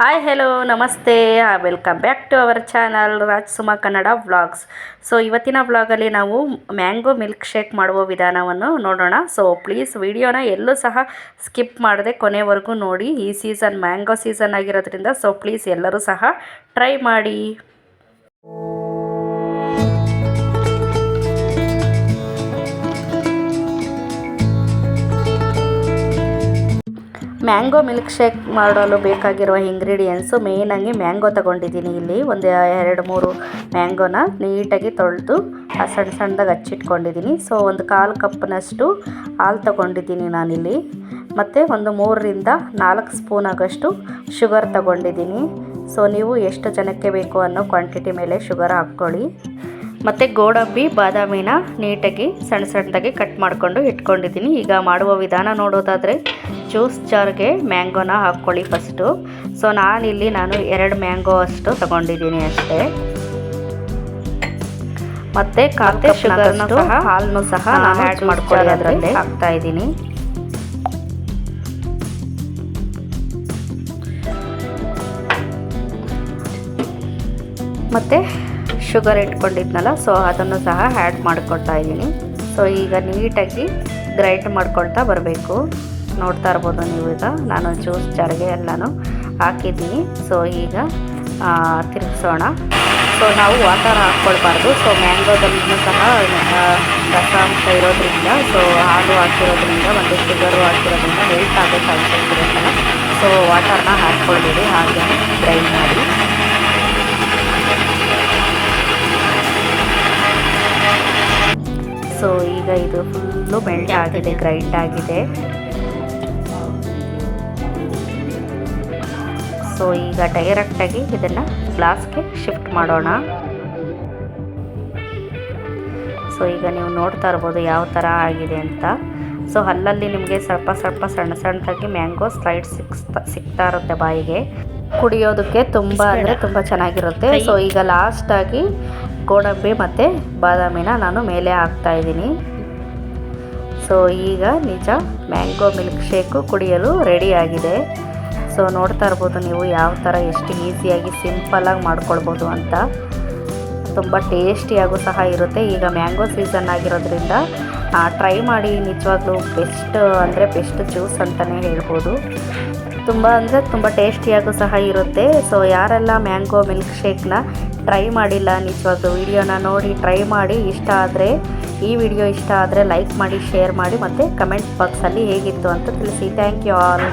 Hi hello ನಮಸ್ತೆ. Welcome back to our channel Raj Suma Kannada vlogs so ಇವತ್ತಿನ ವ್ಲಾಗಲ್ಲಿ ನಾವು ಮ್ಯಾಂಗೋ ಮಿಲ್ಕ್ ಶೇಕ್ ಮಾಡುವ ವಿಧಾನವನ್ನು ನೋಡೋಣ. ಸೊ ಪ್ಲೀಸ್ ವಿಡಿಯೋನ ಎಲ್ಲೂ ಸಹ ಸ್ಕಿಪ್ ಮಾಡದೆ ಕೊನೆವರೆಗೂ ನೋಡಿ. ಈ ಸೀಸನ್ ಮ್ಯಾಂಗೋ ಸೀಸನ್ ಆಗಿರೋದ್ರಿಂದ ಸೊ ಪ್ಲೀಸ್ ಎಲ್ಲರೂ ಸಹ ಟ್ರೈ ಮಾಡಿ. ಮ್ಯಾಂಗೋ ಮಿಲ್ಕ್ ಶೇಕ್ ಮಾಡಲು ಬೇಕಾಗಿರುವ ಇಂಗ್ರೀಡಿಯೆಂಟ್ಸು ಮೇಯ್ನಾಗಿ ಮ್ಯಾಂಗೋ ತಗೊಂಡಿದ್ದೀನಿ. ಇಲ್ಲಿ ಒಂದು ಎರಡು ಮೂರು ಮ್ಯಾಂಗೋನ ನೀಟಾಗಿ ತೊಳೆದು ಸಣ್ಣ ಸಣ್ಣದಾಗಿ ಹಚ್ಚಿಟ್ಕೊಂಡಿದ್ದೀನಿ. ಸೊ, ಒಂದು ಕಾಲು ಕಪ್ನಷ್ಟು ಹಾಲು ತಗೊಂಡಿದ್ದೀನಿ ನಾನಿಲ್ಲಿ. ಮತ್ತು ಒಂದು ಮೂರರಿಂದ ನಾಲ್ಕು ಸ್ಪೂನ್ ಆಗೋಷ್ಟು ಶುಗರ್ ತಗೊಂಡಿದ್ದೀನಿ. ಸೊ, ನೀವು ಎಷ್ಟು ಜನಕ್ಕೆ ಬೇಕು ಅನ್ನೋ ಕ್ವಾಂಟಿಟಿ ಮೇಲೆ ಶುಗರ್ ಹಾಕ್ಕೊಳ್ಳಿ. ಮತ್ತು ಗೋಡಂಬಿ ಬಾದಾಮಿನ ನೀಟಾಗಿ ಸಣ್ಣ ಸಣ್ಣದಾಗಿ ಕಟ್ ಮಾಡಿಕೊಂಡು ಇಟ್ಕೊಂಡಿದ್ದೀನಿ. ಈಗ ಮಾಡುವ ವಿಧಾನ ನೋಡೋದಾದರೆ ಜ್ಯೂಸ್ ಜಾರ್ಗೆ ಮ್ಯಾಂಗೋನ ಹಾಕ್ಕೊಳ್ಳಿ ಫಸ್ಟು ಸೊ ನಾನಿಲ್ಲಿ ನಾನು ಎರಡು ಮ್ಯಾಂಗೋ ಅಷ್ಟು ತಗೊಂಡಿದ್ದೀನಿ ಅಷ್ಟೇ. ಮತ್ತು ಕಾತೆ ಶುಗರ್ನ ಸಹ ಹಾಲನ್ನು ಸಹ ನಾನು ಆ್ಯಡ್ ಮಾಡ್ಕೊಳ್ಳಿ ಅದರಲ್ಲಿ. ಹಾಕ್ತಾ ಇದ್ದೀನಿ. ಮತ್ತು ಶುಗರ್ ಇಟ್ಕೊಂಡಿದ್ನಲ್ಲ ಸೊ ಅದನ್ನು ಸಹ ಆ್ಯಡ್ ಮಾಡ್ಕೊಳ್ತಾ ಇದ್ದೀನಿ. ಸೊ ಈಗ ನೀಟಾಗಿ ಗ್ರೈಂಡ್ ಮಾಡ್ಕೊಳ್ತಾ ಬರಬೇಕು. ನೋಡ್ತಾ ಇರ್ಬೋದು ನೀವು ಈಗ, ನಾನು ಜ್ಯೂಸ್ ಜಾರಿಗೆ ಎಲ್ಲನೂ ಹಾಕಿದ್ದೀನಿ. ಸೊ ಈಗ ತಿರುಗಿಸೋಣ. ಸೊ ನಾವು ವಾಟರ್ ಹಾಕ್ಕೊಳ್ಬಾರ್ದು. ಸೊ ಮ್ಯಾಂಗೋದಲ್ಲೂ ಸಹ ರಸಾಂಶ ಇರೋದ್ರಿಂದ ಸೊ ಹಾಲು ಹಾಕಿರೋದ್ರಿಂದ ಮತ್ತು ಶುಗರು ಹಾಕಿರೋದ್ರಿಂದ ಮೆಲ್ಟ್ ಆಗೋ ಚಾನ್ಸಸ್ ಇರುತ್ತಲ್ಲ. ಸೊ ವಾಟರ್ನ ಹಾಕ್ಕೊಳ್ಬೇಡಿ, ಹಾಗೆ ಗ್ರೈಂಡ್ ಮಾಡಿ. ಸೊ ಈಗ ಇದು ಫುಲ್ಲು ಮೆಲ್ಟ್ ಆಗಿದೆ ಗ್ರೈಂಡ್ ಆಗಿದೆ. ಸೊ ಈಗ ಡೈರೆಕ್ಟಾಗಿ ಇದನ್ನು ಗ್ಲಾಸ್ಗೆ ಶಿಫ್ಟ್ ಮಾಡೋಣ. ಸೊ ಈಗ ನೀವು ನೋಡ್ತಾ ಇರ್ಬೋದು ಯಾವ ಥರ ಆಗಿದೆ ಅಂತ. ಸೊ ಅಲ್ಲಲ್ಲಿ ನಿಮಗೆ ಸ್ವಲ್ಪ ಸ್ವಲ್ಪ ಸಣ್ಣ ಸಣ್ಣದಾಗಿ ಮ್ಯಾಂಗೋ ಸ್ಲೈಡ್ ಸಿಕ್ಸ್ ಸಿಗ್ತಾ ಇರುತ್ತೆ ಬಾಯಿಗೆ. ಕುಡಿಯೋದಕ್ಕೆ ತುಂಬ ಅಂದರೆ ತುಂಬ ಚೆನ್ನಾಗಿರುತ್ತೆ. ಸೊ ಈಗ ಲಾಸ್ಟಾಗಿ ಗೋಡಂಬಿ ಮತ್ತು ಬಾದಾಮಿನ ನಾನು ಮೇಲೆ ಹಾಕ್ತಾ ಇದ್ದೀನಿ. ಸೊ ಈಗ ನಿಜ ಮ್ಯಾಂಗೋ ಮಿಲ್ಕ್ ಶೇಕು ಕುಡಿಯಲು ರೆಡಿ ಆಗಿದೆ. ಸೊ ನೋಡ್ತಾ ಇರ್ಬೋದು ನೀವು ಯಾವ ಥರ ಎಷ್ಟು ಈಸಿಯಾಗಿ ಸಿಂಪಲ್ಲಾಗಿ ಮಾಡ್ಕೊಳ್ಬೋದು ಅಂತ. ತುಂಬ ಟೇಸ್ಟಿಯಾಗೂ ಸಹ ಇರುತ್ತೆ. ಈಗ ಮ್ಯಾಂಗೋ ಸೀಸನ್ ಆಗಿರೋದ್ರಿಂದ ಟ್ರೈ ಮಾಡಿ ನಿಜವಾಗ್ಲೂ ಬೆಸ್ಟ್ ಅಂದರೆ ಬೆಸ್ಟ್ ಜ್ಯೂಸ್ ಅಂತಲೇ ಹೇಳ್ಬೋದು. ತುಂಬ ಅಂದರೆ ತುಂಬ ಟೇಸ್ಟಿಯಾಗೂ ಸಹ ಇರುತ್ತೆ. ಸೊ ಯಾರೆಲ್ಲ ಮ್ಯಾಂಗೋ ಮಿಲ್ಕ್ ಶೇಕ್ನ ಟ್ರೈ ಮಾಡಿಲ್ಲ ನಿಜವಾಗ್ಲೂ ವಿಡಿಯೋನ ನೋಡಿ ಟ್ರೈ ಮಾಡಿ ಇಷ್ಟ ಆದರೆ, ಈ ವಿಡಿಯೋ ಇಷ್ಟ ಆದರೆ ಲೈಕ್ ಮಾಡಿ ಶೇರ್ ಮಾಡಿ ಮತ್ತು ಕಮೆಂಟ್ ಬಾಕ್ಸಲ್ಲಿ ಹೇಗಿತ್ತು ಅಂತ ತಿಳಿಸಿ. Thank you all